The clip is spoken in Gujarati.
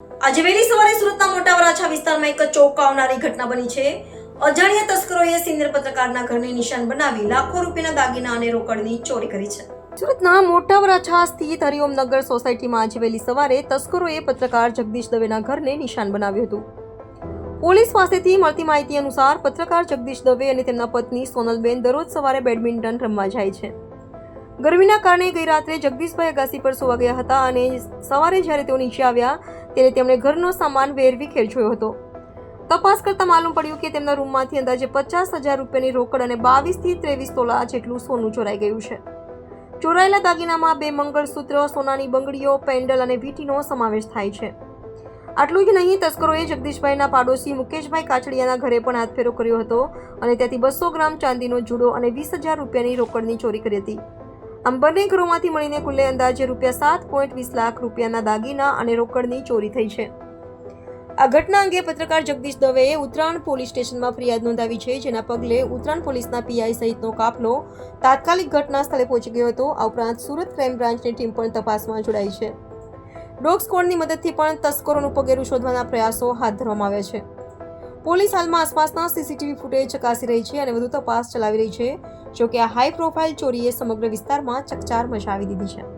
આજે વહેલી સવારે સુરતના મોટા વરાછા વિસ્તારમાં એક ચોંકાવનારી ઘટના બની છે. અજાણ્યા તસ્કરોએ સિનિયર પત્રકારના ઘરને નિશાન બનાવી લાખો રૂપિયાના દાગીના અને રોકડની ચોરી કરી છે. સુરતના મોટા વરાછા સ્થિત હરિઓમનગર સોસાયટીમાં આજે વહેલી સવારે તસ્કરોએ પત્રકાર જગદીશ દવેના ઘરને નિશાન બનાવ્યું હતું. પોલીસ પાસેથી મળતી માહિતી અનુસાર પત્રકાર જગદીશ દવે અને તેમના પત્ની સોનલબેન દરરોજ સવારે બેડમિન્ટન રમવા જાય છે. ગરમીના કારણે ગઈ રાત્રે જગદીશભાઈ અગાસી પર સુવા ગયા હતા અને સવારે જ્યારે તેઓ નીચે આવ્યા ત્યારે તેમણે ઘરનો સામાન વેરવી ખેંચ્યો હતો. તપાસ કરતા માલુમ પડ્યું કે તેમના રૂમમાંથી અંદાજે પચાસ હજાર રૂપિયાની રોકડ અને બાવીસથી ત્રેવીસ તોલા જેટલું સોનું ચોરાઈ ગયું છે. ચોરાયેલા દાગીનામાં બે મંગળસૂત્ર, સોનાની બંગડીઓ, પેન્ડલ અને વીટીનો સમાવેશ થાય છે. આટલું જ નહીં, તસ્કરોએ જગદીશભાઈના પાડોશી મુકેશભાઈ કાછડિયાના ઘરે પણ હાથફેરો કર્યો હતો અને ત્યાંથી બસો ગ્રામ ચાંદીનો જુડો અને વીસ હજાર રૂપિયાની રોકડની ચોરી કરી હતી. આમ બંને ઘરોમાંથી મળીને કુલ્લે અંદાજે રૂપિયા સાત પોઈન્ટ વીસ લાખ રૂપિયાના દાગીના અને રોકડની ચોરી થઈ છે. આ ઘટના અંગે પત્રકાર જગદીશ દવેએ ઉત્તરાયણ પોલીસ સ્ટેશનમાં ફરિયાદ નોંધાવી છે, જેના પગલે ઉત્તરાયણ પોલીસના પીઆઈ સહિતનો કાફલો તાત્કાલિક ઘટના સ્થળે પહોંચી ગયો હતો. આ ઉપરાંત સુરત ક્રાઇમ બ્રાન્ચની ટીમ પણ તપાસમાં જોડાઈ છે. ડોગ સ્કોડની મદદથી પણ તસ્કરોનું પગેરું શોધવાના પ્રયાસો હાથ ધરવામાં આવ્યા છે. પોલીસ હાલમાં આસપાસના સીસીટીવી ફૂટેજ ચકાસી રહી છે અને વધુ તપાસ ચલાવી રહી છે. જોકે આ હાઈ પ્રોફાઇલ ચોરીએ સમગ્ર વિસ્તારમાં ચકચાર મચાવી દીધી છે.